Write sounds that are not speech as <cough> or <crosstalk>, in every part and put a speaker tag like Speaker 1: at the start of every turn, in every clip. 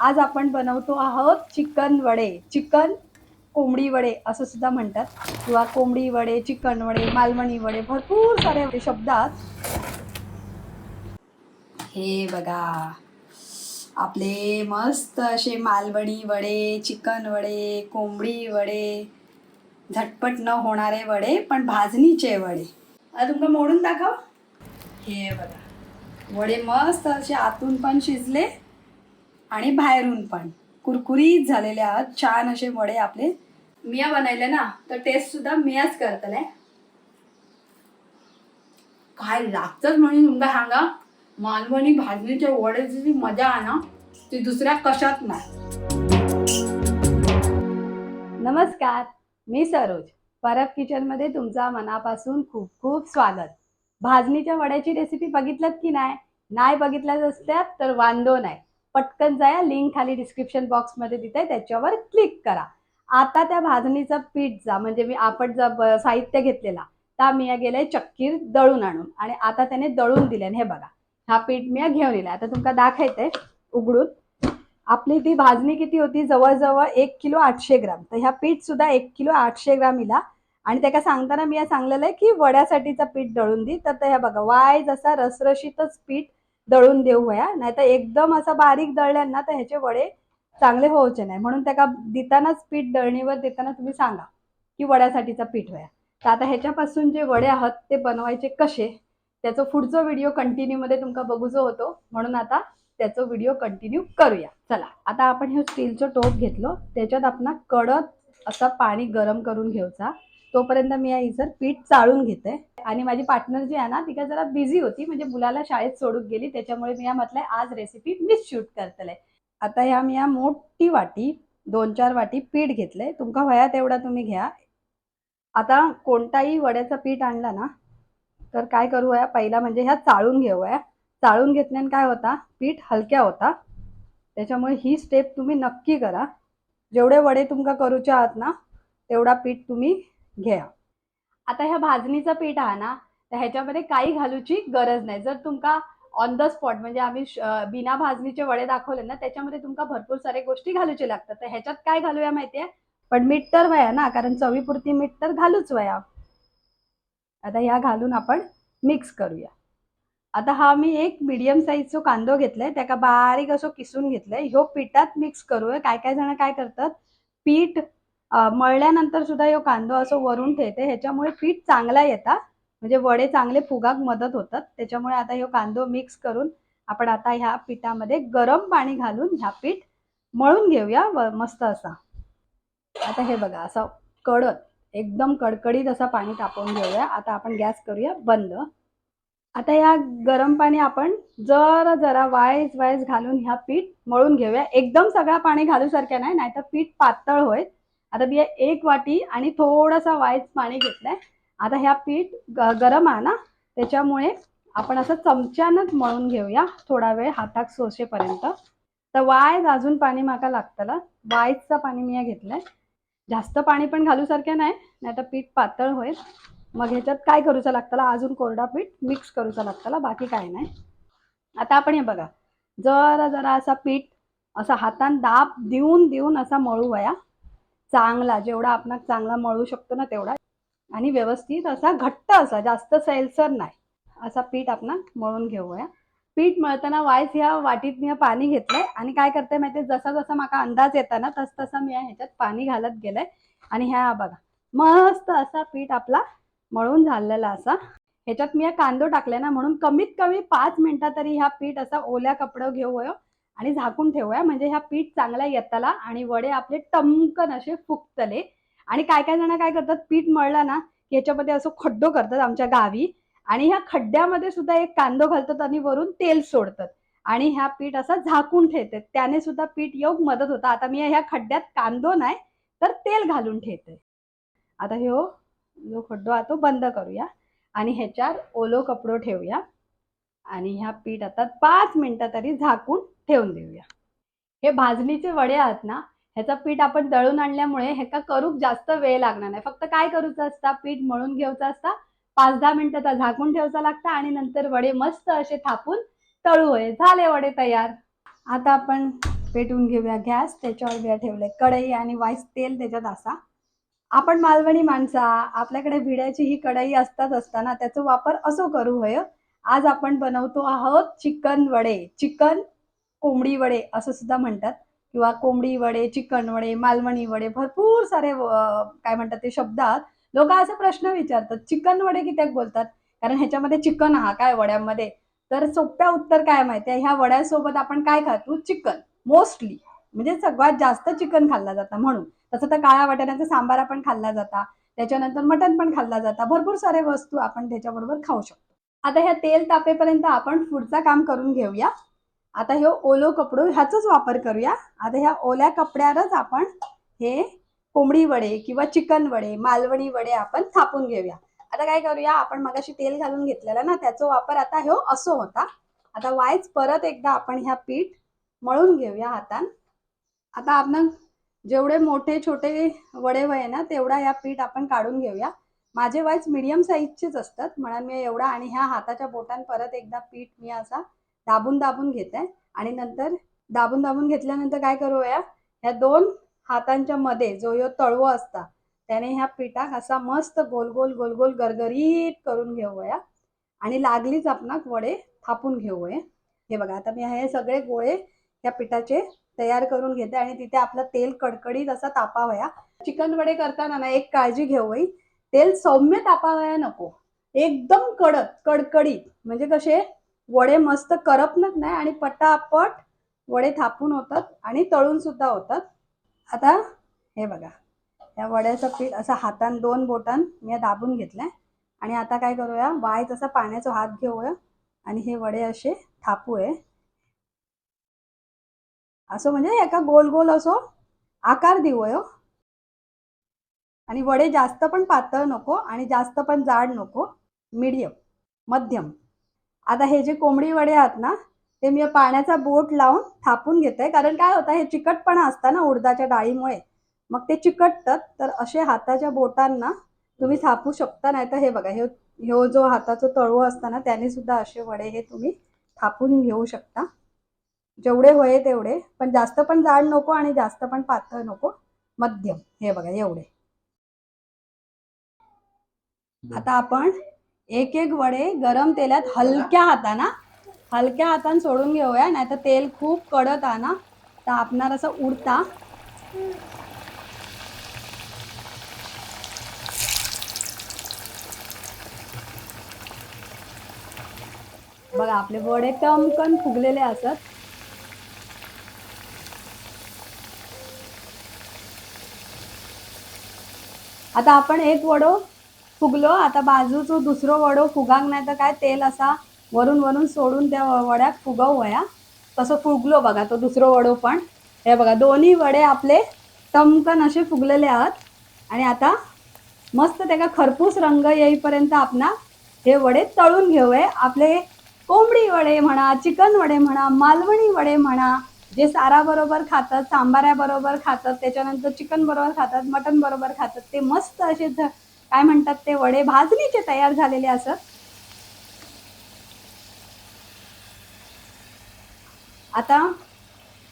Speaker 1: आज आपण बनवतो आहोत चिकन वडे. चिकन कोंबडी वडे असं सुद्धा म्हणतात. किंवा कोंबडी वडे चिकन वडे मालवणी वडे भरपूर सारे शब्द हे बघा. आपले मस्त असे मालवणी वडे चिकन वडे कोंबडी वडे. झटपट न होणारे वडे पण भाजणीचे वडे. आता तुमका मोडून दाखव. हे बघा. वडे मस्त असे आतून पण शिजले. आणि बाहेरून पण. कुरकुरीत झालेले आहात छान असे वडे आपले मिया बनायले ना तर टेस्ट सुद्धा मियाच करतले. काय लागतच म्हणून तुमका सांगा. मालवणी भाजणीच्या वड्याची जी मजा आहे ना ती दुसऱ्या कशात नाही. नमस्कार मी सरोज. परब किचनमध्ये तुमचा मनापासून खूप खूप स्वागत. भाजणीच्या वड्याची रेसिपी बघितलं की नाही? नाही बघितल्याच असत्यात तर वांदो नाही. पटकन जाया लिंक खाली डिस्क्रिप्शन बॉक्समध्ये दिते त्याच्यावर क्लिक करा. आता त्या भाजणीचा पीठचा म्हणजे मी आपण जा साहित्य घेतलेला त्या मी गेले चक्कीर दळून आणून. आणि आता त्याने दळून दिले हे बघा हा पीठ मी घेऊन येला आता तुमका दाखवते उघडून. आपली ती भाजणी किती होती? जवळजवळ एक किलो आठशे ग्राम. तर ह्या पीठ सुद्धा एक किलो आठशे ग्राम इला आणि त्याका सांगताना मी सांगलेलं आहे की वड्यासाठीचा पीठ दळून दे. तर ह्या बघा वाय जसा रसरशीतच पीठ दळून देऊ वया नाहीतर एकदम असं बारीक दळल्यांना तर ह्याचे वडे चांगले होऊचे नाही. म्हणून त्याला देतानाच पीठ दळणीवर देताना तुम्ही सांगा की वड्यासाठीचा पीठ वया तर आता ह्याच्यापासून जे वडे आहात ते बनवायचे कसे? त्याचं पुढचा व्हिडिओ कंटिन्यूमध्ये तुमका बघूचो होतो. म्हणून आता त्याचा व्हिडिओ कंटिन्यू करूया. चला आता आपण हे स्टीलचं टोप घेतलो. त्याच्यात आपण कडक असा पाणी गरम करून घ्यायचा. तोपर्यंत मी या इतर पीठ चाळून घेते. आणि माझी पार्टनर जी आहे ना ती काय जरा बिझी होती. म्हणजे मुलाला शाळेत सोडून गेली. त्याच्यामुळे मी या म्हटलंय आज रेसिपी मिस शूट करतले. आता ह्या मी या मोठी वाटी दोन चार वाटी पीठ घेतलंय तुमका वया तेवढा तुम्ही घ्या. आता कोणताही वड्याचं पीठ आणला ना तर काय करूया? पहिला म्हणजे ह्या चाळून घेऊया. चाळून घेतल्याने काय होता? पीठ हलक्या होता. त्याच्यामुळे ही स्टेप तुम्ही नक्की करा. जेवढे वडे तुमका करूच्या आहात ना तेवढा पीठ तुम्ही घ्या. आता ह्या भाजणीचा पीठ आहे ना तर ह्याच्यामध्ये काही घालूची गरज नाही. जर तुमका ऑन द स्पॉट म्हणजे आम्ही बिना भाजणीचे वडे दाखवले ना त्याच्यामध्ये तुमका भरपूर सारे गोष्टी घालूचे लागतात. तर ह्याच्यात काय घालूया माहितीये? पण मीठ तर वया ना कारण चवीपुरती मीठ तर घालूच वया. आता ह्या घालून आपण मिक्स करूया. आता हा मी एक मिडियम साईजचो कांदो घेतलाय त्याका बारीक असो किसून घेतलाय. ह्यो पिठात मिक्स करूया. काय काय जण काय करतात? पीठ मळल्यानंतर सुद्धा ह्यो कांदो असो वरून ठेवते. ह्याच्यामुळे पीठ चांगला येता. म्हणजे वडे चांगले फुगाक मदत होतात. त्याच्यामुळे आता हे कांदो मिक्स करून आपण आता ह्या पिठामध्ये गरम पाणी घालून ह्या पीठ मळून घेऊया. व मस्त असा. आता हे बघा असं कडत एकदम कडकडीत असा पाणी तापवून घेऊया. आता आपण गॅस करूया बंद. आता या गरम पाणी आपण जरा जरा वायस वायस घालून ह्या पीठ मळून घेऊया. एकदम सगळा पाणी घालूसारख्या नाही नाहीतर पीठ पातळ होईल. आता बिया एक वाटी आणि थोडासा वायच पाणी घेतलंय. आता ह्या पीठ ग- गरम आहे ना त्याच्यामुळे आपण असं चमच्यानच मळून घेऊया थोडा वेळ हाताक सोसेपर्यंत तर वायच अजून पाणी माका लागतला. वायचं पाणी मी घेतलंय. जास्त पाणी पण घालू सारख्या नाही नाहीतर पीठ पातळ होईल. मग ह्याच्यात काय करूचा लागताला? अजून कोरडा पीठ मिक्स करूचा लागताला बाकी काय नाही. आता आपण हे बघा. जरा जरा असा पीठ असा हातान दाब देऊन देऊन असा मळू वया चांगला जेवढा आपण चांगला मळू शकतो ना तेवढा. आणि व्यवस्थित असा घट्ट असा जास्त सैलसर नाही. असा पीठ आपण मळून घेऊया. पीठ मळताना वायस ह्या वाटीत मी पाणी घेतलंय. आणि काय करते माहिती जसा जसा माका अंदाज येताना तस तसा मी ह्याच्यात पाणी घालत गेलंय. आणि ह्या बघा मस्त असा पीठ आपला मळून झालेला असा. ह्याच्यात मी कांदो टाकले ना म्हणून कमीत कमी पाच मिनिटं तरी ह्या पीठ असा ओल्या कपडं घेऊया आणि झाकून ठेवूया. म्हणजे ह्या पीठ चांगला येताला आणि वडे आपले टमकन असे फुकतले आणि काय काय जण काय करतात पीठ मळला ना की ह्याच्यामध्ये असं खड्डो करतात आमच्या गावी. आणि ह्या खड्ड्यामध्ये सुद्धा एक कांदो घालतात आणि वरून तेल सोडतात. आणि ह्या पीठ असा झाकून ठेवतात. त्याने सुद्धा पीठ योग मदत होता. आता मी ह्या खड्ड्यात कांदो नाही तर तेल घालून ठेवते. आता हो जो खड्डो आहे तो बंद करूया. आणि ह्याच्यावर ओलो कपडो ठेवूया. आणि ह्या पीठ आता पाच मिनिटं तरी झाकून ठेवून देऊया. हे भाजणीचे वडे आहेत ना ह्याचं पीठ आपण दळून आणल्यामुळे ह्याका करूक जास्त वेळ लागणार नाही. फक्त काय करूचं असता पीठ मळून घ्यायचं असता पाच दहा मिनिटं तर झाकून ठेवायचा लागतं आणि नंतर वडे मस्त असे थापून तळू आहे झाले वडे तयार. आता आपण पेटवून घेऊया गॅस त्याच्यावर बिया ठेवले कढई आणि वाईस तेल त्याच्यात असा. आपण मालवणी माणसा आपल्याकडे भिड्याची ही कढई असतात असताना त्याचा वापर असो करू होय. आज आपण बनवतो आहोत चिकन वडे. चिकन कोंबडी वडे असं सुद्धा म्हणतात. किंवा कोंबडी वडे चिकन वडे मालवणी वडे भरपूर सारे काय म्हणतात ते शब्द आहात लोक असा प्रश्न विचारतात. चिकन वडे कित्याक बोलतात? कारण ह्याच्यामध्ये चिकन हा काय वड्यामध्ये? तर सोप्या उत्तर काय माहिती आहे? ह्या वड्यासोबत आपण काय खातो? चिकन. मोस्टली. म्हणजे सगळ्यात जास्त चिकन खाल्ला जातं म्हणून. तसं तर काळ्या वाटाण्याचा सांबार पण खाल्ला जाता. त्याच्यानंतर मटण पण खाल्ला जाता. भरपूर सारे वस्तू आपण त्याच्याबरोबर खाऊ शकतो. आता ह्या तेल तापेपर्यंत आपण पुढचा काम करून घेऊया. आता हे ओलो कपडो ह्याचाच वापर करूया. आता ह्या ओल्या कपड्यावरच आपण हे कोंबडी वडे किंवा चिकन वडे मालवणी वडे आपण थापून घेऊया. आता काय करूया आपण मगाशी तेल घालून घेतलेला ना त्याचा वापर आता ह्यो असो होता. आता वायच परत एकदा आपण ह्या पीठ मळून घेऊया हातान. आता आपण जेवढे मोठे छोटे वडे वय ना तेवढा या पीठ आपण काढून घेऊया. माझे वायच मिडियम साईजचेच असतात. म्हणून मी एवढा आणि ह्या हाताच्या बोटान परत एकदा पीठ मी असा दाबून दाबून घेते. आणि नंतर दाबून दाबून घेतल्यानंतर काय करूया? ह्या दोन हातांच्या मध्ये जो यो तळवो असता त्याने ह्या पिठाक असा मस्त गोल गोल गोल गोल गरगरीत करून घेऊया. आणि लागलीच आपणाक वडे थापून घेऊया. हे बघा आता मी हे सगळे गोळे या पिठाचे तयार करून घेते आणि तिथे आपलं तेल कडकडीत असा तापावया. चिकन वडे करताना ना एक काळजी घेऊई. तेल सौम्य तापावया नको. एकदम कडक कडकडीत. म्हणजे कसे? वडे मस्त करपणत नाही आणि पटापट वडे थापून होतात आणि तळून सुद्धा होतात. आता हे बघा या वड्याचं पीठ असं हातान दोन बोटान मी दाबून घेतलंय. आणि आता काय करूया वाय तसा पाण्याचा हात घेऊया आणि हे वडे असे थापूये. असं म्हणजे एका गोल गोल असो आकार देऊय हो. आणि वडे जास्त पण पातळ नको आणि जास्त पण जाड नको मीडियम मध्यम. आता हे जे कोंबडी वडे आहेत ना ते मी पाण्याचा बोट लावून थापून घेते. कारण काय होतं हे चिकटपणा असतं ना उडदाच्या डाळीमुळे. मग ते चिकटतात तर असे हाताच्या बोटांना तुम्ही थापू शकता. नाही तर हे बघा हे ह्यो जो हाताचा तळवो असता ना त्याने सुद्धा असे वडे हे तुम्ही थापून घेऊ शकता. जेवढे होय तेवढे. पण जास्त पण जाड नको आणि जास्त पण पातळ नको. मध्यम. हे बघा एवढे. आता आपण एक एक वडे गरम तेलात हलक्या हाताना हलक्या हातान सोडून घेऊया नाही तर तेल खूप कडत आहे ना तर आपणार असं उडता. बघा आपले वडे टमकन फुगलेले असत. आता आपण एक वडो फुगलो आता बाजूचो दुसरो वडो फुगांग नाही तर काय तेल असा वरून वरून सोडून त्या वड्यात फुगवूया तसं फुगलो बघा तो दुसरो वडो पण. हे बघा दोन्ही वडे आपले टमकन असे फुगलेले आहात. आणि आता मस्त त्याला खरपूस रंग येईपर्यंत आपणा हे वडे तळून घेऊये आपले कोंबडी वडे म्हणा चिकन वडे म्हणा मालवणी वडे म्हणा जे साराबरोबर खातात सांबाऱ्याबरोबर खातात त्याच्यानंतर चिकन बरोबर खातात मटन बरोबर खातात ते मस्त असे काय म्हणतात ते वडे भाजणीचे तयार झालेले असत. आता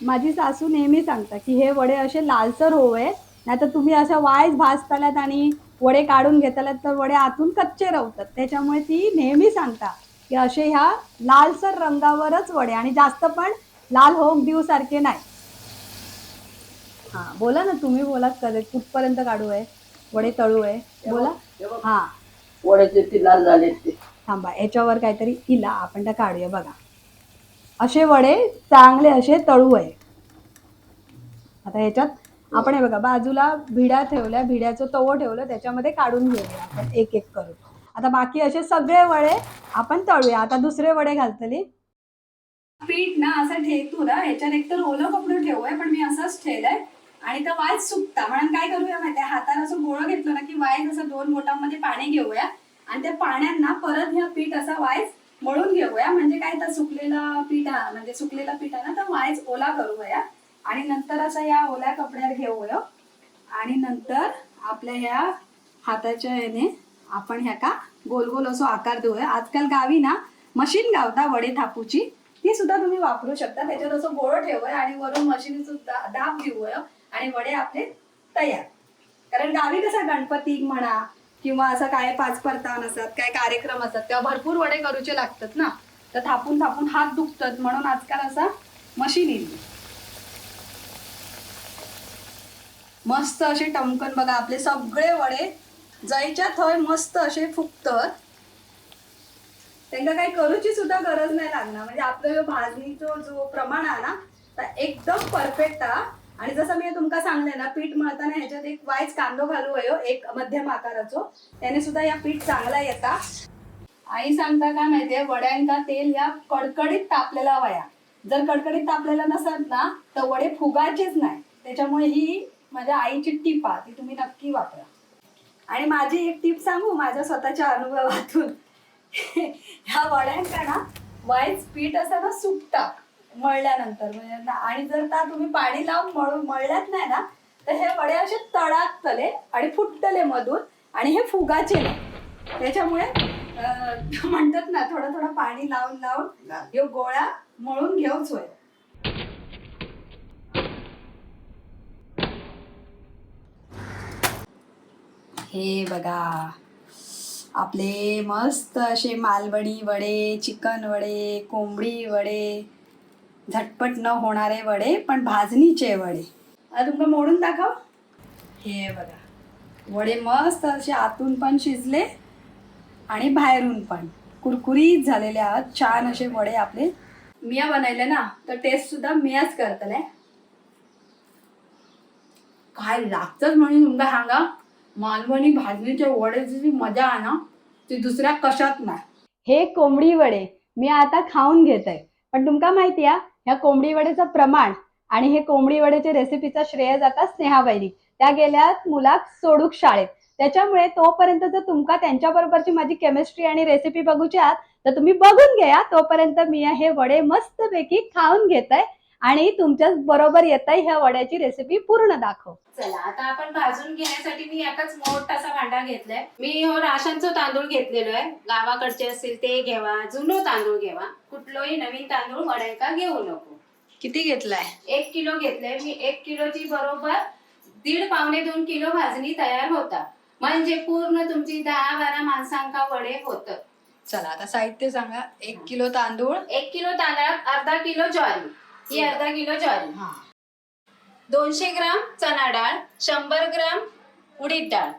Speaker 1: माझी सासू नेहमी सांगता की हे वडे असे लालसर होवे नाहीतर तुम्ही अशा वायच भाजताल्यात आणि वडे काढून घेतल्यात तर वडे आतून कच्चे रवतात. त्याच्यामुळे ती नेहमी सांगता की असे ह्या लालसर रंगावरच वडे आणि जास्त पण लाल होक देऊ सारखे नाही. हा बोला ना तुम्ही बोला कधी कुठपर्यंत काढू आहे? वडे तळू आहे. बोला. हा.
Speaker 2: वड्याचे ते लाल झाले ते.
Speaker 1: थांबा याच्यावर काहीतरी इला आपण त्या काढूया बघा. असे वडे चांगले असे तळू आहे. आता याच्यात आपण हे बघा बाजूला भिड्या ठेवल्या भिड्याचं तवो ठेवलं त्याच्यामध्ये काढून घेऊया आपण एक एक करून. आता बाकी असे सगळे वडे आपण तळूया. आता दुसरे वडे घालतली. पीठ ना असं ठेवतो ना ह्याच्यात एक तर ओलं कपडे ठेवूया पण मी असंच ठेवलंय. आणि तर वायच सुकता म्हणून काय करूया माहिती हाताला असं गोळं घेतलं ना की वाय असं दोन बोटांमध्ये पाणी घेऊया. आणि त्या पाण्यात परत ह्या पीठ असा वायच मळून घेऊया. म्हणजे काय तर सुकलेला पीठ म्हणजे सुकलेला पीठ आहे ना तर वायच ओला करूया. आणि नंतर असा या ओल्या कपड्यात घेऊया. आणि नंतर आपल्या ह्या हाताच्या याने आपण ह्या का गोल गोल असो आकार देऊया. आजकाल गावी ना मशीन गावता वडे थापूची. ती सुद्धा तुम्ही वापरू शकता. त्याच्यात असं गोळ ठेवूया आणि वरून मशीन सुद्धा दाब देऊया आणि वडे आपले तयार. कारण गावी कसं गणपती म्हणा किंवा असं काय पाच परतान असतात काय कार्यक्रम असतात तेव्हा भरपूर वडे करूचे लागतात ना. तर थापून थापून हात दुखतात. म्हणून आजकाल असा मशीन येईल. मस्त असे टमकन बघा आपले सगळे वडे जायच्या थंय मस्त असे फुकतात. त्यांना काही करूची सुद्धा गरज नाही लागणार. म्हणजे आपलं जो जो प्रमाण आहे ना तर एकदम परफेक्ट हा आणि जसं मी तुमका सांगले ना पीठ मळताना ह्याच्यात एक वायच कांदो घालू अयो एक मध्यम आकाराचो. त्याने सुद्धा या पीठ चांगला येता. आई सांगता काय माहितीये वड्यांका तेल या कडकडीत तापलेला वया जर कडकडीत तापलेला नसत ना तर वडे फुगायचेच नाही. त्याच्यामुळे ही माझ्या आईची टीप आहे ती तुम्ही नक्की वापरा. आणि माझी एक टीप सांगू माझ्या स्वतःच्या अनुभवातून. <laughs> ह्या वड्यांका ना वाईज पीठ असं ना सुकता. मळल्यानंतर. म्हणजे आणि जर त्या तुम्ही पाणी लावून मळून मळल्यात नाही ना तर हे वडे असे तडाकतले आणि फुटतले मधून आणि हे फुगाचे नाही. त्याच्यामुळे <laughs> म्हणतात ना थोडं थोडं पाणी लावून लावून हे गोळ्या मळून घेऊच होय हे बघा आपले मस्त असे मालवणी वडे चिकन वडे कोंबडी वडे झटपट न होणारे वडे पण भाजणीचे वडे. आता तुमका मोडून दाखव. हे बघा. वडे मस्त असे आतून पण शिजले आणि बाहेरून पण. कुरकुरीत झालेले आहात. छान असे वडे आपले. मिया बनवले ना तर टेस्ट सुद्धा मियाच करतले. काय लागतच म्हणून तुमका सांगा. मालवणी भाजणीच्या वड्याची जी मजा आहे ना ती दुसऱ्या कशात नाही. हे कोंबडी वडे मी आता खाऊन घेत आहे पण तुमका माहिती आहे ह्या कोंबडी वडेचं प्रमाण आणि हे कोंबडी वड्याच्या रेसिपीचा श्रेय जाता स्नेहा त्या गेल्यात मुलाक सोडूक शाळेत. त्याच्यामुळे तोपर्यंत जर तुमका त्यांच्या बरोबरची माझी केमिस्ट्री आणि रेसिपी बघूची आहात तर तुम्ही बघून घ्या तोपर्यंत मी हे वडे मस्तपैकी खाऊन घेत आहे आणि तुमच्या बरोबर येत आहे ह्या वड्याची रेसिपी पूर्ण दाखव.
Speaker 3: चला आता आपण भाजून घेण्यासाठी मी एकच मोठासा भांडा घेतलाय. मी हो राशनचं तांदूळ घेतलेलो आहे. गावाकडचे असतील ते घ्यावा जुनो तांदूळ घ्यावा कुठलोही नवीन तांदूळ वड्यांका घेऊ नको.
Speaker 1: किती घेतलाय?
Speaker 3: एक किलो घेतलंय. मी एक किलोची बरोबर दीड पावणे दोन किलो भाजणी तयार होता. म्हणजे पूर्ण तुमची दहा बारा माणसांका वडे होत.
Speaker 1: चला आता साहित्य सांगा. एक किलो तांदूळ.
Speaker 3: एक किलो तांदळात अर्धा किलो ज्वारी. ही अर्धा किलो ज्वारी.
Speaker 1: हा.
Speaker 3: दोनशे ग्राम चणा डाळ शंभर ग्राम उडीद डाळ.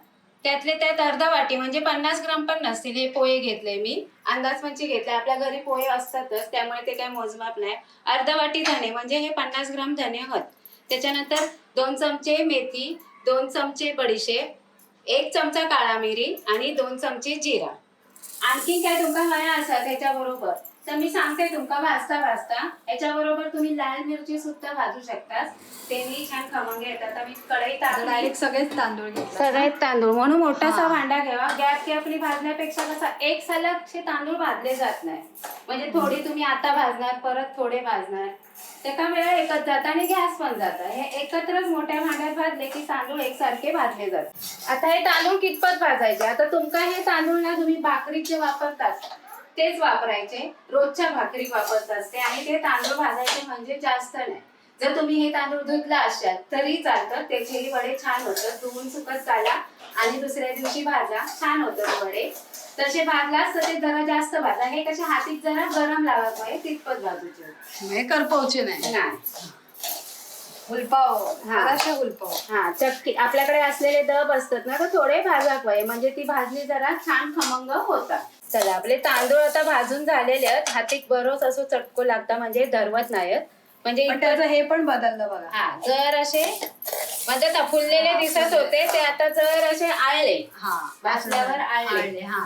Speaker 3: त्यातले त्यात अर्धा वाटी म्हणजे पन्नास ग्राम पण नसतील हे पोहे घेतले मी. अंदाज म्हणजे घेतले आपल्या घरी पोहे असतातच त्यामुळे ते काय मोजमाप नाही. अर्धा वाटी धने म्हणजे हे पन्नास ग्राम धने होत. त्याच्यानंतर दोन चमचे मेथी दोन चमचे बडीशेप एक चमचा काळा मिरी आणि दोन चमचे जिरा. आणखी काय तुमका हया असा त्याच्याबरोबर? तर मी सांगते तुमका भाजता भाजता याच्याबरोबर तुम्ही लाल मिरची सुद्धा भाजू शकता त्यांनी छान खमंग येतात. आता मी कढई
Speaker 1: डायरेक्ट सगळेच तांदूळ घेतले.
Speaker 3: सगळ्यात तांदूळ. म्हणून मोठासा
Speaker 1: हा.
Speaker 3: भांडा घ्यावा. गॅप गॅपली भाजण्यापेक्षा कसा एक सलगचे तांदूळ भाजले जात नाही. म्हणजे थोडी तुम्ही आता भाजणार परत थोडे भाजणार. एका वेळा एकच जात आणि गॅस पण जात. हे एकत्रच मोठ्या भांड्यात भाजले की तांदूळ एकसारखे भाजले जातात. आता हे तांदूळ कितपत भाजायचे? आता तुमका हे तांदूळ ना तुम्ही भाकरीचे वापरतात. तेच वापरायचे. रोजच्या भाकरी वापरतात ते आणि ते तांदूळ भाजायचे म्हणजे जास्त नाही. जर तुम्ही हे तांदूळ धुतला असाल तरी चालतं. त्याचेही वडे छान होतात. धुवून सुकत घाला आणि दुसऱ्या दिवशी भाजा. छान होतात वडे. तसे भाजलास तर ते जरा जास्त भाजा. हे कसे हातीत जरा गरम लावा पाहिजे तितपत भाजूचे.
Speaker 1: हे करपवचे नाही.
Speaker 3: नाही.
Speaker 1: उलपाव.
Speaker 3: हा.
Speaker 1: उलपाव.
Speaker 3: हा चटकी. आपल्याकडे असलेले दब असतात ना तर थोडे भाजा पाहिजे म्हणजे ती भाजणी जरा छान खमंग होतात. चला आपले तांदूळ आता भाजून झालेले आहेत. हातीक बरोच असं चटको लागता म्हणजे धरवत नाहीत म्हणजे
Speaker 1: पण
Speaker 3: इतर
Speaker 1: त्याचं हे पण बदललं बघा.
Speaker 3: हा जर असे म्हणजे आता फुललेले दिसत होते ते आता जर असे आळले.
Speaker 1: हा
Speaker 3: भाजल्यावर आळले.
Speaker 1: आळले, हा.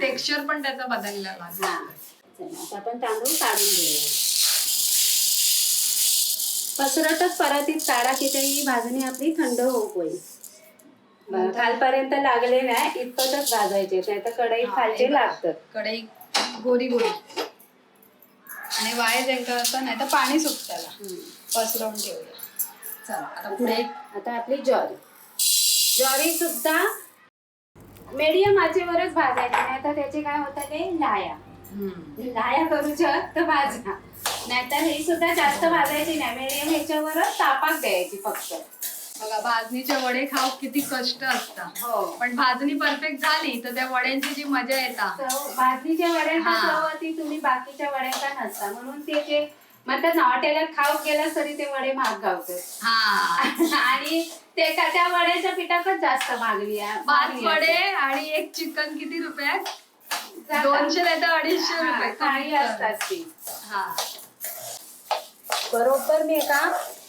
Speaker 1: टेक्स्चर पण त्याचा बदलला
Speaker 3: चला आता आपण तांदूळ काढून घेऊया. पसरतच परातीत काढा की ते ही भाजणी आपली थंड होऊ होईल. खालपर्यंत लागले नाही इतपतच भाजायचे. नाही तर कढईत
Speaker 1: हा,
Speaker 3: खालचे. लागतात.
Speaker 1: कढई गोरी गोरी. आणि वाय जेंका असं नाही तर पाणी सुट त्याला. पसरवून ठेवूया चला आता पुढे.
Speaker 3: आता आपली ज्वारी. ज्वारी सुद्धा मीडियम आचेवरच भाजायची नाही तर त्याचे काय होतं ते लाया. लाया करूच्या तर भाजा. नाहीतर हे सुद्धा जास्त भाजायची नाही. मिडियम ह्याच्यावरच तापाक द्यायची फक्त.
Speaker 1: बघा भाजणीचे वडे खाऊ किती कष्ट असतात.
Speaker 3: हो.
Speaker 1: पण भाजणी परफेक्ट झाली तर त्या वड्यांची जी मजा येतात
Speaker 3: चव भाजणीच्या वड्यांना
Speaker 1: हा.
Speaker 3: चव ती तुम्ही बाकीच्या वड्यांका नसता. म्हणून ते जे म्हणतात ना हॉटेलात खाऊ गेला तरी ते वडे महाग गावतात.
Speaker 1: हा. <laughs>
Speaker 3: आणि ते का- त्या वड्याच्या पिठाकच जास्त मागणी आहे.
Speaker 1: पाच
Speaker 3: मागणी
Speaker 1: वडे. आणि एक चिकन किती रुपयात
Speaker 3: जातात.
Speaker 1: दोनशे नाही तर अडीचशे
Speaker 3: हा,
Speaker 1: रुपये.
Speaker 3: काही असतात ती.
Speaker 1: हा.
Speaker 3: बरोबर मी एका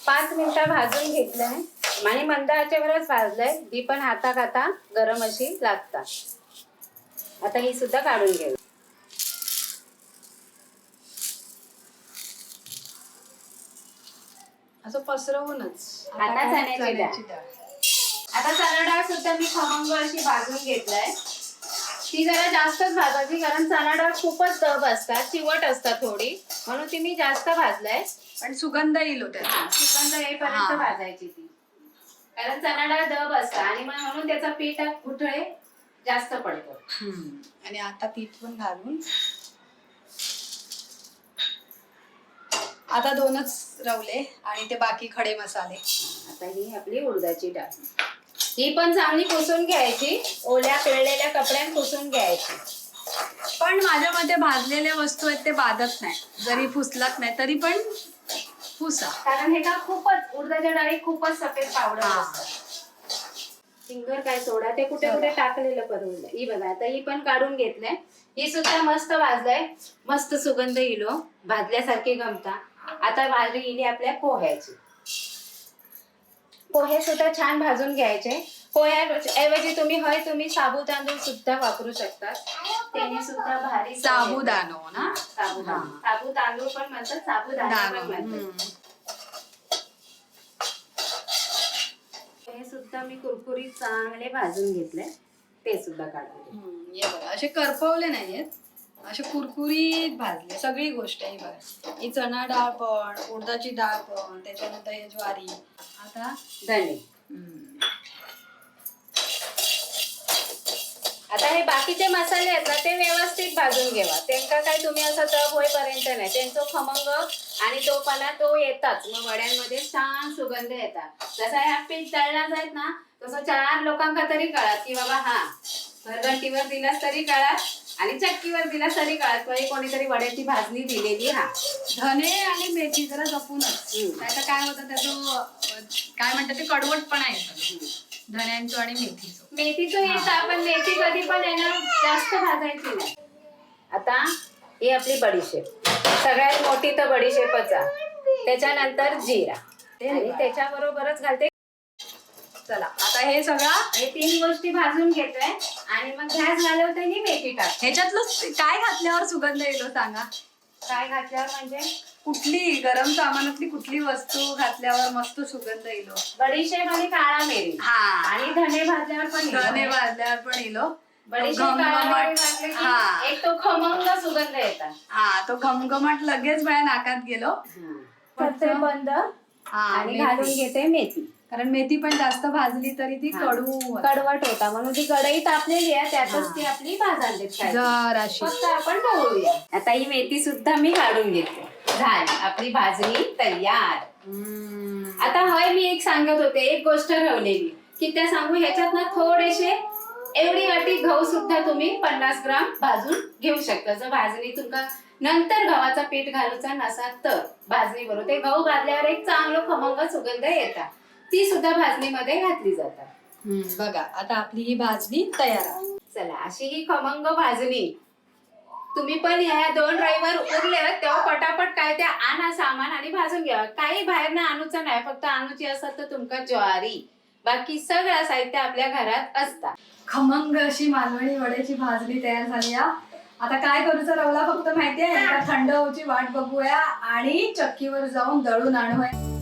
Speaker 3: पाच मिनिटं भाजून घेतलंय. आणि मंद आचेवरच भाजलंय. ती पण हातात आता गरम अशी लागतात. आता ही सुद्धा काढून घेऊ.
Speaker 1: असं पसरवूनच.
Speaker 3: आता चण्याची डाळ.
Speaker 1: चण्याची डाळ.
Speaker 3: आता चणा डाळ सुद्धा मी खमंग अशी भाजून घेतलाय. ती जरा जास्तच भाजायची कारण चणा डाळ खूपच दब असतात चिवट असतात थोडी. म्हणून ती मी जास्त भाजलाय.
Speaker 1: पण सुगंध येईल हो त्याचा.
Speaker 3: हा, सुगंध येईपर्यंत
Speaker 1: हा.
Speaker 3: भाजायची ती. कारण चणा डाळ दब असतात आणि मग म्हणून त्याचा पीठ गुठळे जास्त पडतो.
Speaker 1: आणि आता पीठ पण घालून. आता दोनच रवले आणि ते बाकी खडे मसाले.
Speaker 3: आता ही आपली उडदाची डाळ. ही पण चांगली पुसून घ्यायची. ओल्या पिळलेल्या कपड्यात पुसून घ्यायची.
Speaker 1: पण माझ्या मते भाजलेल्या वस्तू आहेत ते बाधत नाही. जरी फुसलात नाही तरी पण फुसा.
Speaker 3: कारण हे का खूपच उडदाच्या डाळी खूपच सफेद पावडर
Speaker 1: हा.
Speaker 3: असतात. फिंगर काय सोडा ते कुठे कुठे टाकलेलं परवडलं ही बघा आता ही पण काढून घेतलंय. ही सुद्धा मस्त भाजलाय. मस्त सुगंध इलो भाजल्यासारखी गमता. आता भाजी इली आपल्या पोह्याची. पोहे सुद्धा छान भाजून घ्यायचे. पोह्याऐवजी तुम्ही हय तुम्ही साबू तांदूळ सुद्धा वापरू शकता. त्याने सुद्धा भारी चव येते.
Speaker 1: साबुदाणो ना?
Speaker 3: हा, साबुदाणा.
Speaker 1: हा.
Speaker 3: साबू तांदूळ पण म्हणतात साबुदाणा पण म्हणतात. हे सुद्धा मी कुरकुरीत चांगले भाजून घेतले. ते सुद्धा काढून
Speaker 1: असे करपवले नाहीयेत. असे कुरकुरीत भाजले सगळी गोष्ट ही बघा. ही चणा डाळ पण उडदाची डाळ पण त्याच्यानंतर हे ज्वारी आता
Speaker 3: धने
Speaker 1: हम्म,
Speaker 3: आता हे बाकीचे मसाले आहेत ना ते व्यवस्थित भाजून घ्यावा त्यांका काय तुम्ही असं तप होईपर्यंत नाही. त्यांचं खमंग आणि तोपणा तो येतात मग वड्यांमध्ये छान सुगंध येतात. जसा ह्या पीठ तळला जात ना तसं चार लोकांका तरी कळत की बाबा हा घरघंटीवर दिलास तरी कळत आणि चक्कीवर दिलास तरी कळत किंवा कोणीतरी वड्याची भाजणी दिलेली हा.
Speaker 1: धने आणि मेथी जरा जपूनच. तर काय होतं त्याचं काय म्हणतात ते कडवटपणा येतं. धण्यांचं आणि मेथीचं.
Speaker 3: मेथीचं येतं आपण मेथी कधी पण आहे ना जास्त भाजायची नाही. आता ही आपली बडीशेप. सगळ्यात मोठी तर बडीशेपच आहे. त्याच्यानंतर जिरा. आणि. त्याच्याबरोबरच घालते
Speaker 1: चला आता हे सगळं
Speaker 3: हे तीन गोष्टी भाजून घेतोय आणि मग गॅस घालवताना मेथी टाक.
Speaker 1: ह्याच्यातलं काय घातल्यावर सुगंध येतो सांगा?
Speaker 3: काय घातल्यावर म्हणजे?
Speaker 1: कुठली गरम सामानातली कुठली वस्तू घातल्यावर मस्त सुगंध येलो
Speaker 3: बडीशेप आणि काळा मिरी.
Speaker 1: हा.
Speaker 3: आणि धने भाजल्यावर पण येतो.
Speaker 1: धने भाजल्यावर पण येलो
Speaker 3: बडीशेप काळा मिरी घातले की
Speaker 1: हा.
Speaker 3: एक तो खमंग सुगंध येतात.
Speaker 1: हा तो घमघमाट लगेच माझ्या नाकात गेलो.
Speaker 3: करते बंद.
Speaker 1: हा
Speaker 3: आणि
Speaker 1: मेथी.
Speaker 3: घालून घेते मेथी.
Speaker 1: कारण मेथी पण जास्त भाजली तरी ती. कडू.
Speaker 3: कडवट होता. म्हणून ती कढई तापलेली आहे त्यातच. ती आपली भाजायला
Speaker 1: जराशी.
Speaker 3: फक्त आपण ढवळूया आता ही मेथी सुद्धा मी काढून घेते. झाली. आपली भाजणी तयार. आता हय मी एक सांगत होते एक गोष्ट ठेवलेली की त्या सांगू ह्याच्यात ना थोडेसे एवढी वाटी गहू सुद्धा तुम्ही पन्नास ग्राम भाजून घेऊ शकता. जर भाजणी तुमका नंतर गव्हाचा पीठ घालूचा नसा तर भाजणी बरोबर ते गहू भाजल्यावर एक चांगलं खमंग सुगंध येतात ती सुद्धा भाजणीमध्ये घातली जातात.
Speaker 1: हम्म, बघा आता आपली ही भाजणी तयार आहे.
Speaker 3: चला अशी ही खमंग भाजणी. तुम्ही पण या दोन रविवार उरले तेव्हा पटापट काय ते आणा सामान आणि भाजून घ्या. काही बाहेर ना आणूचं नाही फक्त आणूची असत तर तुमका ज्वारी. बाकी सगळं साहित्य आपल्या घरात असतात
Speaker 1: खमंग अशी मालवणी वड्याची भाजणी तयार झाली हा. आता काय करूचा रवला फक्त माहितीये आता थंड होऊची वाट बघूया आणि चक्कीवर जाऊन दळून आणूया.